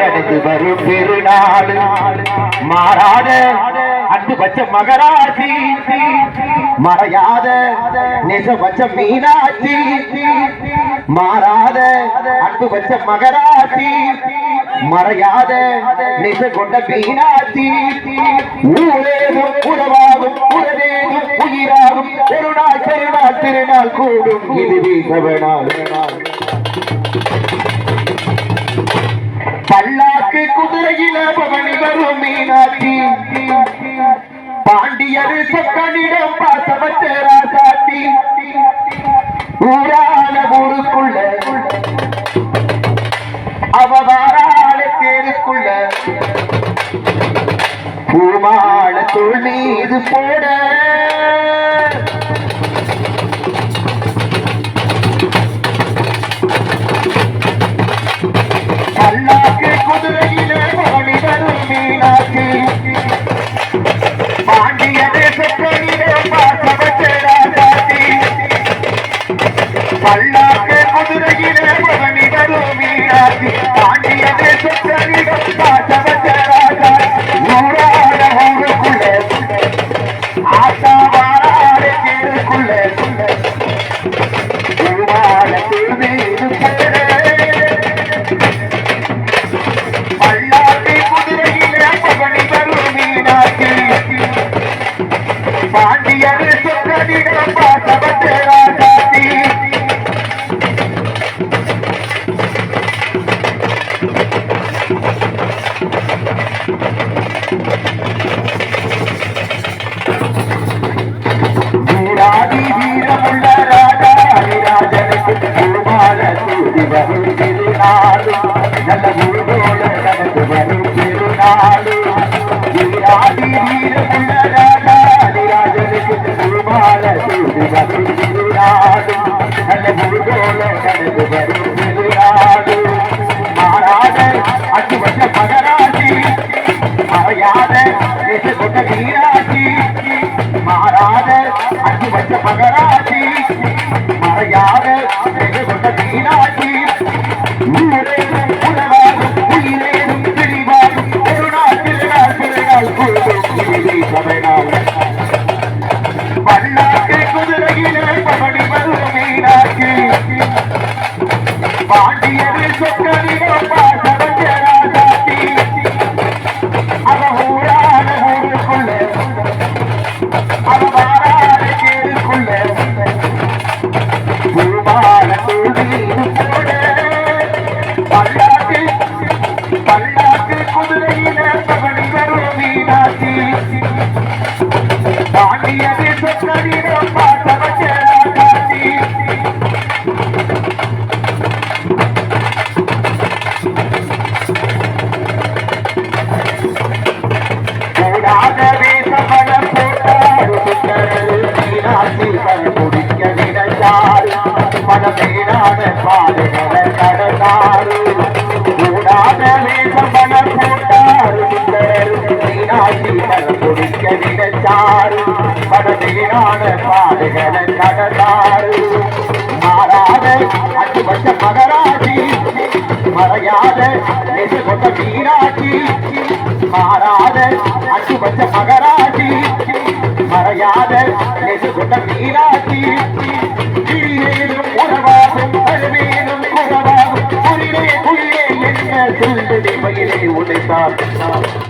நடந்து வரும் பெருநாள் மாறாத அன்பு பச்ச மகராசி மறையாத நெச பச்ச மீனாட்சி மாறாத அன்பு பச்ச மகராசி மறையாத நெச கொண்ட மீனாட்சி. ஊரேதும் உறவாகும் உறவேதும் உயிராகும். பெருநாள் பெருநாள் திருநாள் கூடும். இது வீசவனாள் பல்லாக்கு குதிரையில பவனி வரும் மீனாட்சி. பாண்டியரு சொக்கனிடம் பாசமற்ற ராசாத்தி. ஊரான ஊருக்குள்ள அவதாரான தேருக்குள்ள பூமாட தோல் மீது போட குதிரையிலே பவனி வரும் மீனாட்சி பாண்டிய தேசத்திலே राजा هيرا مولا راجا هيراجن کي திருநாள் திருநாள் கூடும் இறுதி சபைநாள் பல்லாக்கு குதிரையிலே பவனி வரும் மீனாட்சி பாண்டியர் சொக்கனிடோ பாசவஞ்ச ராசாத்தி அவ ஊரான ஊருக்குள்ள அவ நினைத்தாரு மனமேடான பாதைகளை கடந்தாரு மாறாத அஞ்சு மகராஜி மறையாத நெசு கொண்ட மீனாட்சி மாறாத அச்சு மகராஜி மறையாத நெசு கொண்ட மீனாட்சி. Não, não, não.